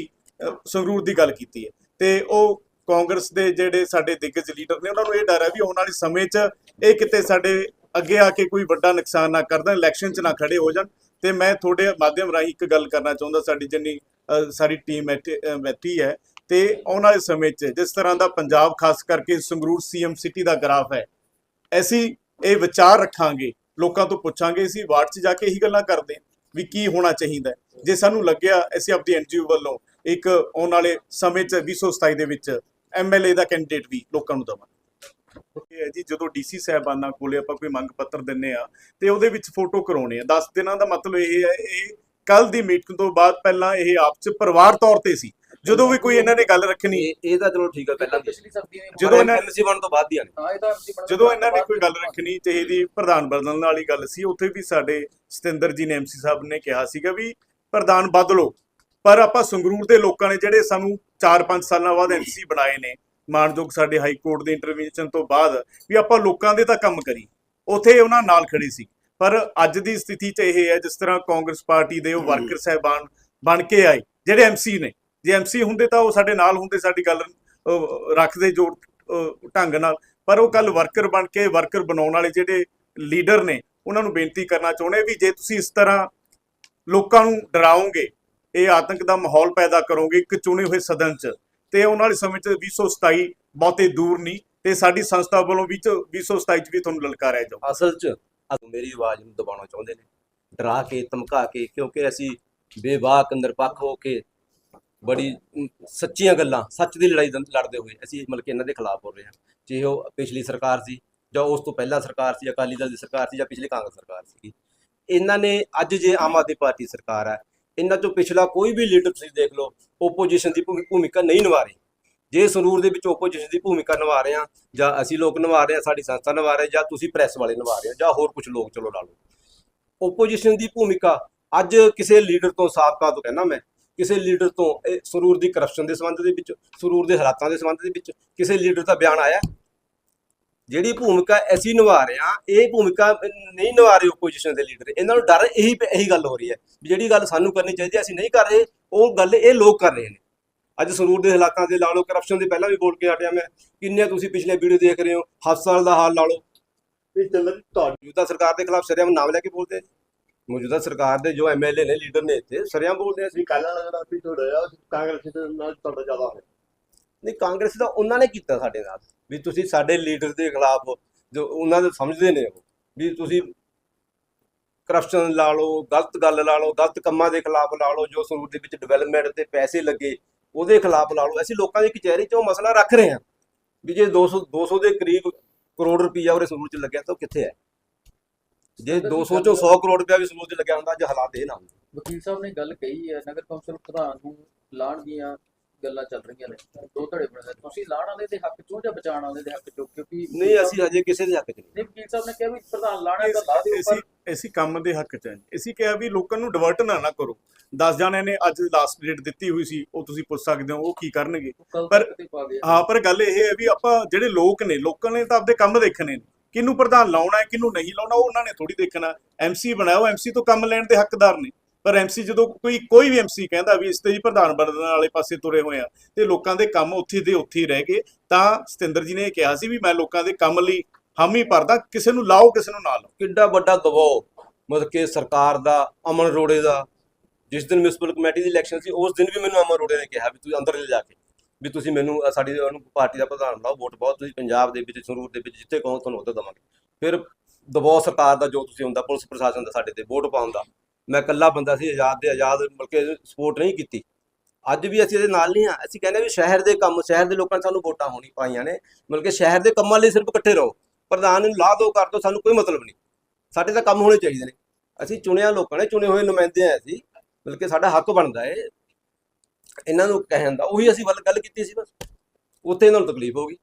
ਸੰਗਰੂਰ ਦੀ ਗੱਲ ਕੀਤੀ ਹੈ ਤੇ ਉਹ ਕਾਂਗਰਸ ਦੇ ਜਿਹੜੇ ਸਾਡੇ ਦਿੱਗਜ ਲੀਡਰ ਨੇ ਉਹਨਾਂ ਨੂੰ ਇਹ ਡਰ ਹੈ ਵੀ ਆਉਣ ਵਾਲੇ ਸਮੇਂ 'ਚ ਇਹ ਕਿਤੇ ਸਾਡੇ ਅੱਗੇ ਆ ਕੇ ਕੋਈ ਵੱਡਾ ਨੁਕਸਾਨ ਨਾ ਕਰ ਦੇਣ ਇਲੈਕਸ਼ਨ 'ਚ ਨਾ ਖੜੇ ਹੋ ਜਾਣ ਤੇ ਮੈਂ ਤੁਹਾਡੇ ਮਾਧਿਅਮ ਰਾਹੀਂ ਇੱਕ ਗੱਲ ਕਰਨਾ ਚਾਹੁੰਦਾ ਸਾਡੀ ਜਿੰਨੀ ਅ, ਸਾਰੀ ਟੀਮ ਬੈਠੀ ਹੈ ਤੇ ਆਉਣ ਵਾਲੇ ਸਮੇਂ 'ਚ ਜਿਸ ਤਰ੍ਹਾਂ ਦਾ ਪੰਜਾਬ ਖਾਸ ਕਰਕੇ ਸੰਗਰੂਰ ਸੀਐਮ ਸਿਟੀ ਦਾ ਗ੍ਰਾਫ ਹੈ, ਅਸੀਂ ਇਹ ਵਿਚਾਰ ਰੱਖਾਂਗੇ, ਲੋਕਾਂ ਤੋਂ ਪੁੱਛਾਂਗੇ, ਅਸੀਂ ਵਾਰਡ 'ਚ ਜਾ ਕੇ ਇਹੀ ਗੱਲਾਂ ਕਰਦੇ ਹਾਂ ਵੀ ਕੀ ਹੋਣਾ ਚਾਹੀਦਾ ਜੇ ਸਾਨੂੰ ਲੱਗਿਆ, ਅਸੀਂ ਆਪਣੀ ਐਨਜੀਓ ਵੱਲੋਂ ਇੱਕ ਆਉਣ ਵਾਲੇ ਸਮੇਂ 'ਚ 2027 ਦੇ ਵਿੱਚ ਐਮਐਲਏ ਦਾ ਕੈਂਡੀਡੇਟ ਵੀ ਲੋਕਾਂ ਨੂੰ ਦੇਵਾਂਗੇ। ਇਹ ਹੈ ਜੀ, ਜਦੋਂ ਡੀਸੀ ਸਾਹਿਬਾਨਾਂ ਕੋਲੇ ਆਪਾਂ ਕੋਈ ਮੰਗ ਪੱਤਰ ਦਿੰਨੇ ਆ ਤੇ ਉਹਦੇ ਵਿੱਚ ਫੋਟੋ ਕਰਾਉਣੇ ਆ। 10 ਦਿਨਾਂ ਦਾ ਮਤਲਬ ਇਹ ਹੈ, ਇਹ ਕੱਲ ਦੀ ਮੀਟਿੰਗ ਤੋਂ ਬਾਅਦ ਪਹਿਲਾਂ ਇਹ ਆਪ 'ਚ ਪਰਿਵਾਰ ਤੌਰ ਤੇ ਸੀ। ਜਦੋਂ ਵੀ ਕੋਈ ਇਹਨਾਂ ਨੇ ਗੱਲ ਰੱਖਣੀ ਇਹ ਇਹ ਤਾਂ ਚਲੋ ਠੀਕ ਹੈ ਪਹਿਲਾਂ ਜਦੋਂ ਇਹਨਾਂ- ਐਮਸੀ ਬਣ ਤੋਂ ਬਾਅਦ ਹੀ ਆਣੇ ਹਾਂ ਇਹ ਤਾਂ MC ਬਣਨ ਤੋਂ ਜਦੋਂ ਇਹਨਾਂ ਨੇ ਕੋਈ ਗੱਲ ਰੱਖਣੀ ਚਾਹੀਦੀ ਪ੍ਰਧਾਨ ਬਦਲਣ ਵਾਲੀ ਗੱਲ ਸੀ ਉੱਥੇ ਵੀ ਸਾਡੇ ਸਤਿੰਦਰ ਜੀ ਨੇ ਐਮਸੀ ਸਾਹਿਬ ਨੇ ਕਿਹਾ ਸੀਗਾ ਵੀ ਪ੍ਰਧਾਨ ਬਦਲੋ ਪਰ ਆਪਾਂ ਸੰਗਰੂਰ ਦੇ ਲੋਕਾਂ ਨੇ ਜਿਹੜੇ ਸਾਨੂੰ 4-5 ਸਾਲਾਂ ਬਾਅਦ ਐਮਸੀ ਬਣਾਏ ਨੇ ਮਾਨਯੋਗ ਸਾਡੇ ਹਾਈ ਕੋਰਟ ਦੇ ਇੰਟਰਵੈਂਸ਼ਨ ਤੋਂ ਬਾਅਦ ਵੀ ਆਪਾਂ ਲੋਕਾਂ ਦੇ ਤਾਂ ਕੰਮ ਕਰੀ। ਉੱਥੇ ਉਹਨਾਂ ਨਾਲ ਖੜੇ ਸੀ। ਪਰ ਅੱਜ ਦੀ ਸਥਿਤੀ 'ਚ ਇਹ ਹੈ ਜਿਸ ਤਰ੍ਹਾਂ ਕਾਂਗਰਸ ਪਾਰਟੀ ਦੇ ਉਹ ਵਰਕਰ ਸਹਿਬਾਨ ਬਣ ਕੇ ਆਏ ਜਿਹੜੇ ਐਮਸੀ ਨੇ। ਜੇ ਐਮਸੀ ਹੁੰਦੇ ਤਾਂ ਉਹ ਸਾਡੇ ਨਾਲ ਹੁੰਦੇ, ਸਾਡੀ ਗੱਲ ਰੱਖਦੇ ਜੋੜ ਢੰਗ ਨਾਲ। ਪਰ ਉਹ ਕੱਲ ਵਰਕਰ ਬਣ ਕੇ ਵਰਕਰ ਬਣਾਉਣ ਵਾਲੇ ਜਿਹੜੇ ਲੀਡਰ ਨੇ, ਉਹਨਾਂ ਨੂੰ ਬੇਨਤੀ ਕਰਨਾ ਚਾਹੁੰਦੇ ਵੀ ਜੇ ਤੁਸੀਂ ਇਸ ਤਰ੍ਹਾਂ ਲੋਕਾਂ ਨੂੰ ਡਰਾਓਗੇ, ਇਹ ਆਤੰਕ ਦਾ ਮਾਹੌਲ ਪੈਦਾ ਕਰੋਗੇ ਇੱਕ ਚੁਣੇ ਹੋਏ ਸਦਨ 'ਚ, ਤੇ ਉਹਨਾਂ ਵਾਲੇ ਸਮੇਂ 'ਚ 2027 ਬਹੁਤੇ ਦੂਰ ਨਹੀਂ, ਤੇ ਸਾਡੀ ਸੰਸਥਾ ਵੱਲੋਂ ਵੀ 2027 'ਚ ਵੀ ਤੁਹਾਨੂੰ ਲਲਕਾਰਿਆ ਜਾਊ ਅਸਲ 'ਚ ਮੇਰੀ ਆਵਾਜ਼ ਨੂੰ ਦਬਾਉਣਾ ਚਾਹੁੰਦੇ ਨੇ। ਡਰਾ ਕੇ, ਧਮਕਾ ਕੇ, ਕਿਉਂਕਿ ਅਸੀਂ ਬੇਵਾਕ ਨਿਰਪੱਖ ਹੋ ਕੇ ਬੜੀ ਸੱਚੀਆਂ ਗੱਲਾਂ, ਸੱਚ ਦੀ ਲੜਾਈ ਦੰ- ਲੜਦੇ ਹੋਏ ਅਸੀਂ ਮਤਲਬ ਕਿ ਇਹਨਾਂ ਦੇ ਖਿਲਾਫ ਬੋਲ ਰਹੇ ਹਾਂ। ਚਾਹੇ ਉਹ ਪਿਛਲੀ ਸਰਕਾਰ ਸੀ ਜਾਂ ਉਸ ਤੋਂ ਪਹਿਲਾਂ ਸਰਕਾਰ ਸੀ ਅਕਾਲੀ ਦਲ ਦੀ ਸਰਕਾਰ ਸੀ ਜਾਂ ਪਿਛਲੀ ਕਾਂਗਰਸ ਸਰਕਾਰ ਸੀ ਇਹਨਾਂ ਨੇ ਅੱਜ ਜੇ ਆਮ ਆਦਮੀ ਪਾਰਟੀ ਸਰਕਾਰ ਹੈ, ਇਹਨਾਂ ਚੋਂ ਪਿਛਲਾ ਕੋਈ ਵੀ ਲੀਡਰ ਤੁਸੀਂ ਦੇਖ ਲਓ ਓਪੋਜੀਸ਼ਨ ਦੀ ਭੂਮੀ- ਭੂਮਿਕਾ ਨਹੀਂ ਨਿਭਾ ਰਹੀ। ਜੇ ਸੰਗਰੂਰ ਦੇ ਵਿੱਚ ਓਪੋਜੀਸ਼ਨ ਦੀ ਭੂਮਿਕਾ ਨਿਭਾ ਰਹੇ ਆ ਜਾਂ ਅਸੀਂ ਲੋਕ ਨਿਭਾ ਰਹੇ ਆ ਸਾਡੀ ਸੰਸਥਾ ਨਿਭਾ ਰਹੇ ਜਾਂ ਤੁਸੀਂ ਪ੍ਰੈਸ ਵਾਲੇ ਨਿਭਾ ਰਹੇ ਹੋ, ਜਾਂ ਹੋਰ ਕੁਝ ਲੋਕ, ਚਲੋ ਲਾ ਲਓ। ਓਪੋਜੀਸ਼ਨ ਦੀ ਭੂਮਿਕਾ ਅੱਜ ਕਿਸੇ ਲੀਡਰ ਤੋਂ ਸਾਬਕਾ ਤੋਂ ਕਹਿੰਦਾ ਮੈਂ ਕਿਸੇ ਲੀਡਰ ਤੋਂ ਇਹ ਸਰੂਰ ਦੀ ਕਰਪਸ਼ਨ ਦੇ ਸੰਬੰਧ ਦੇ ਵਿੱਚ ਸਰੂਰ ਦੇ ਹਾਲਾਤਾਂ ਦੇ ਸੰਬੰਧ ਦੇ ਵਿੱਚ ਕਿਸੇ ਲੀਡਰ ਦਾ ਬਿਆਨ ਆਇਆ? ਜਿਹੜੀ ਭੂਮਿਕਾ ਅਸੀਂ ਨਿਭਾ ਰਹੇ ਹਾਂ ਇਹ ਭੂਮਿਕਾ ਨਹੀਂ ਨਿਭਾ ਰਹੇ ਓਪੋਜੀਸ਼ਨ ਦੇ ਲੀਡਰ। ਇਹਨਾਂ ਨੂੰ ਡਰ ਇਹੀ ਇਹੀ ਗੱਲ ਹੋ ਰਹੀ ਹੈ ਵੀ ਜਿਹੜੀ ਗੱਲ ਸਾਨੂੰ ਕਰਨੀ ਚਾਹੀਦੀ ਅਸੀਂ ਨਹੀਂ ਕਰ ਰਹੇ ਉਹ ਗੱਲ ਇਹ ਲੋਕ ਕਰ ਰਹੇ ਨੇ। ਅੱਜ ਸਰੂਰ ਦੇ ਹਾਲਾਤਾਂ ਦੇ ਲਾ ਲਓ ਕਰਪਸ਼ਨ ਦੇ ਪਹਿਲਾਂ ਵੀ ਬੋਲ ਕੇ ਹਟਿਆ ਮੈਂ ਕਿੰਨੇ ਤੁਸੀਂ ਪਿਛਲੇ ਵੀਡੀਓ ਦੇਖ ਰਹੇ ਹੋ ਹਸਪਤਾਲ ਦਾ ਹਾਲ ਲਾ ਲਓ। ਇਹ ਚੱਲ ਤੁਹਾਡੀ ਮੌਜੂਦਾ ਸਰਕਾਰ ਦੇ ਖਿਲਾਫ ਸਰਿਆਮ ਨਾਮ ਲੈ ਕੇ ਬੋਲਦੇ ਆ। ਮੌਜੂਦਾ ਸਰਕਾਰ ਦੇ ਜੋ ਐਮਐਲਏ ਨੇ ਲੀਡਰ ਨੇ ਇੱਥੇ ਸਰਿਆਮ ਬੋਲਦੇ ਆ ਵੀ ਕੱਲ ਵਾਲਾ ਜਿਹੜਾ ਐਪੀਸੋਡ ਹੋਇਆ ਕਾਂਗਰਸ ਦੇ ਨਾਲ ਤੁਹਾਡਾ ਜ਼ਿਆਦਾ ਹੋਇਆ। ਨਹੀਂ ਕਾਂਗਰਸ ਦਾ ਉਹਨਾਂ ਨੇ ਕੀਤਾ ਸਾਡੇ ਨਾਲ ਵੀ ਤੁਸੀਂ ਸਾਡੇ ਲੀਡਰ ਦੇ ਖਿਲਾਫ ਜੋ ਉਹਨਾਂ ਦੇ ਸਮਝਦੇ ਨੇ ਉਹ ਵੀ ਤੁਸੀਂ ਕਰਪਸ਼ਨ ਲਾ ਲਓ ਗਲਤ ਗੱਲ ਲਾ ਲਓ ਗਲਤ ਕੰਮਾਂ ਦੇ ਖਿਲਾਫ ਲਾ ਲਓ ਜੋ ਸਰੂਰ ਦੇ ਵਿੱਚ ਡਿਵੈਲਪਮੈਂਟ ਤੇ ਪੈਸੇ ਲੱਗੇ ਉਹਦੇ ਖਿਲਾਫ ਲਾ ਲਓ। ਅਸੀਂ ਲੋਕਾਂ ਦੀ ਕਚਹਿਰੀ 'ਚ ਉਹ ਮਸਲਾ ਰੱਖ ਰਹੇ ਹਾਂ ਵੀ ਜੇ 200 200 ਦੇ ਕਰੀਬ ਕਰੋੜ ਰੁਪਈਆ ਉਹਦੇ ਸਰੂਰ 'ਚ ਲੱਗਿਆ ਤਾਂ ਉਹ ਕਿੱਥੇ ਹੈ? ਜੇ 200 ਚੋਂ 100 ਕਰੋੜ ਰੁਪਇਆ ਵੀ 'ਚ ਲੱਗਿਆ ਹੁੰਦਾ ਅੱਜ ਹਾਲਾਤ ਇਹ ਨਾ ਹੁੰਦੇ ਵਕੀਲ ਸਾਹਿਬ ਨੇ ਗੱਲ ਕਹੀ ਹੈ ਨਗਰ ਕੌਂਸਲ ਪ੍ਰਧਾਨ ਨੂੰ ਲਾਣ ਦੀਆਂ ਗੱਲਾਂ ਚੱਲ ਰਹੀਆਂ ਨੇ ਦੋ ਧੜੇ ਬਣੇ ਤੁਸੀਂ ਲਾਣ ਵਾਲੇ ਦੇ ਹੱਕ ਚੋਂ ਜਾਂ ਬਚਾਉਣ ਵਾਲੇ ਦੇ ਹੱਕ ਚੋਂ? ਕਿਉਂਕਿ ਨਹੀਂ ਅਸੀਂ ਹਜੇ ਕਿਸੇ ਦੇ ਹੱਕ 'ਚ ਨਹੀਂ। ਵਕੀਲ ਸਾਹਿਬ ਨੇ ਕਿਹਾ ਵੀ ਪ੍ਰਧਾਨ ਲਾਣੇ ਦਾ ਲਾ ਦਿਓ ਅਸੀਂ ਪਰ ਅਸੀਂ ਕੰਮ ਦੇ ਹੱਕ 'ਚ ਹਾਂ। ਅਸੀਂ ਕਿਹਾ ਵੀ ਲੋਕਾਂ ਨੂੰ ਡਿਵਰਟ ਨਾ ਨਾ ਕਰੋ। 10 ਜਣਿਆਂ ਨੇ ਅੱਜ ਲਾਸਟ ਡੇਟ ਦਿੱਤੀ ਹੋਈ ਸੀ ਉਹ ਤੁਸੀਂ ਪੁੱਛ ਸਕਦੇ ਹੋ ਉਹ ਕੀ ਕਰਨਗੇ? ਪਰ- ਹਾਂ ਪਰ ਗੱਲ ਇਹ ਹੈ ਵੀ ਆਪਾਂ ਜਿਹੜੇ ਲੋਕ ਨੇ ਲੋਕਾਂ ਨੇ ਤਾਂ ਆਪਦੇ ਕੰਮ ਦੇਖਣੇ ਨੇ। ਕਿਹਨੂੰ ਪ੍ਰਧਾਨ ਲਾਉਣਾ ਹੈ, ਕਿਹਨੂੰ ਨਹੀਂ ਲਾਉਣਾ, ਉਹ ਉਹਨਾਂ ਨੇ ਥੋੜੀ ਦੇਖਣਾ। ਐਮਸੀ ਬਣਾਇਆ ਉਹ ਐਮਸੀ ਤੋਂ ਕੰਮ ਲੈਣ ਦੇ ਹੱਕਦਾਰ ਨੇ। ਪਰ ਐਮਸੀ ਜਦੋਂ ਕੋਈ ਕੋਈ ਵੀ ਐਮਸੀ ਕਹਿੰਦਾ ਵੀ ਇਸ ਤੇ ਜੀ ਪ੍ਰਧਾਨ ਬਣਨ ਵਾਲੇ ਪਾਸੇ ਤੁਰੇ ਹੋਏ ਆ ਤੇ ਲੋਕਾਂ ਦੇ ਕੰਮ ਉੱਥੇ ਦੇ ਉੱਥੇ ਹੀ ਰਹਿ ਗਏ, ਤਾਂ ਸਤਿੰਦਰ ਜੀ ਨੇ ਇਹ ਕਿਹਾ ਸੀ ਵੀ ਮੈਂ ਲੋਕਾਂ ਦੇ ਕੰਮ ਲਈ ਹਾਮੀ ਭਰਦਾ, ਕਿਸੇ ਨੂੰ ਲਾਓ, ਕਿਸੇ ਨੂੰ ਨਾ ਲਾਓ। ਕਿੱਡਾ ਵੱਡਾ ਦਬਾਅ, ਮਤਲਬ ਕਿ ਸਰਕਾਰ ਦਾ, ਅਮਨ ਰੋੜੇ ਦਾ, ਜਿਸ ਦਿਨ ਮਿਊਨਿਸਪਲ ਕਮੇਟੀ ਦੀ ਇਲੈਕਸ਼ਨ ਸੀ, ਉਸ ਦਿਨ ਵੀ ਮੈਨੂੰ ਅਮਨ ਰੋੜੇ ਨੇ ਕਿਹਾ ਵੀ ਤੁਸੀਂ ਅੰਦਰ ਲੈ ਜਾ ਕੇ। ਵੀ ਤੁਸੀਂ ਮੈਨੂੰ ਅ, ਸਾਡੀ ਉਹਨੂੰ ਪਾਰਟੀ ਦਾ ਪ੍ਰਧਾਨ ਬਣਾਓ ਵੋਟ ਪਾਓ ਤੁਸੀਂ ਪੰਜਾਬ ਦੇ ਵਿੱਚ ਸੰਗਰੂਰ ਦੇ ਵਿੱਚ ਜਿੱਥੇ ਕਹੋ ਤੁਹਾਨੂੰ ਉੱਥੇ ਦੇਵਾਂਗੇ। ਫਿਰ ਦਬਾਅ ਸਰਕਾਰ ਦਾ ਜੋ ਤੁਸੀਂ ਹੁੰਦਾ ਪੁਲਿਸ ਪ੍ਰਸ਼ਾਸਨ ਦਾ ਸਾਡੇ ਤੇ ਵੋਟ ਪਾਉਣ ਦਾ। ਮੈਂ ਇਕੱਲਾ ਬੰਦਾ ਸੀ ਆਜ਼ਾਦ ਦੇ ਆਜ਼ਾਦ ਮਤਲਬ ਕਿ ਸਪੋਰਟ ਨਹੀਂ ਕੀਤੀ। ਅੱਜ ਵੀ ਅਸੀਂ ਇਹਦੇ ਨਾਲ ਨਹੀਂ ਆ। ਅਸੀਂ ਕਹਿੰਦੇ ਵੀ ਸ਼ਹਿਰ ਦੇ ਕੰਮ ਸ਼ਹਿਰ ਦੇ ਲੋਕਾਂ ਨੇ ਸਾਨੂੰ ਵੋਟਾਂ ਹੋਣੀ ਪਾਈਆਂ ਨੇ ਮਤਲਬ ਕਿ ਸ਼ਹਿਰ ਦੇ ਕੰਮਾਂ ਲਈ ਸਿਰਫ ਇਕੱਠੇ ਰਹੋ। ਪ੍ਰਧਾਨ ਨੂੰ ਲਾਹ ਦੋ ਕਰ ਦੋ ਸਾਨੂੰ ਕੋਈ ਮਤਲਬ ਨਹੀਂ। ਸਾਡੇ ਤਾਂ ਕੰਮ ਹੋਣੇ ਚਾਹੀਦੇ ਨੇ। ਅਸੀਂ ਚੁਣਿਆ ਲੋਕਾਂ ਨੇ ਚੁਣੇ ਹੋਏ ਨੁਮਾਇੰਦੇ ਆ ਅਸੀਂ ਬਲਕਿ ਸਾਡਾ ਹੱਕ ਬਣਦਾ ਏ। ਇਹਨਾਂ ਨੂੰ ਕਹਿਣ ਦਾ, ਉਹੀ ਅਸੀਂ ਵੱਲ ਗੱਲ ਕੀਤੀ ਸੀ ਬਸ। ਉੱਥੇ ਇਹਨਾਂ ਨੂੰ ਤਕਲੀਫ ਹੋ ਗਈ।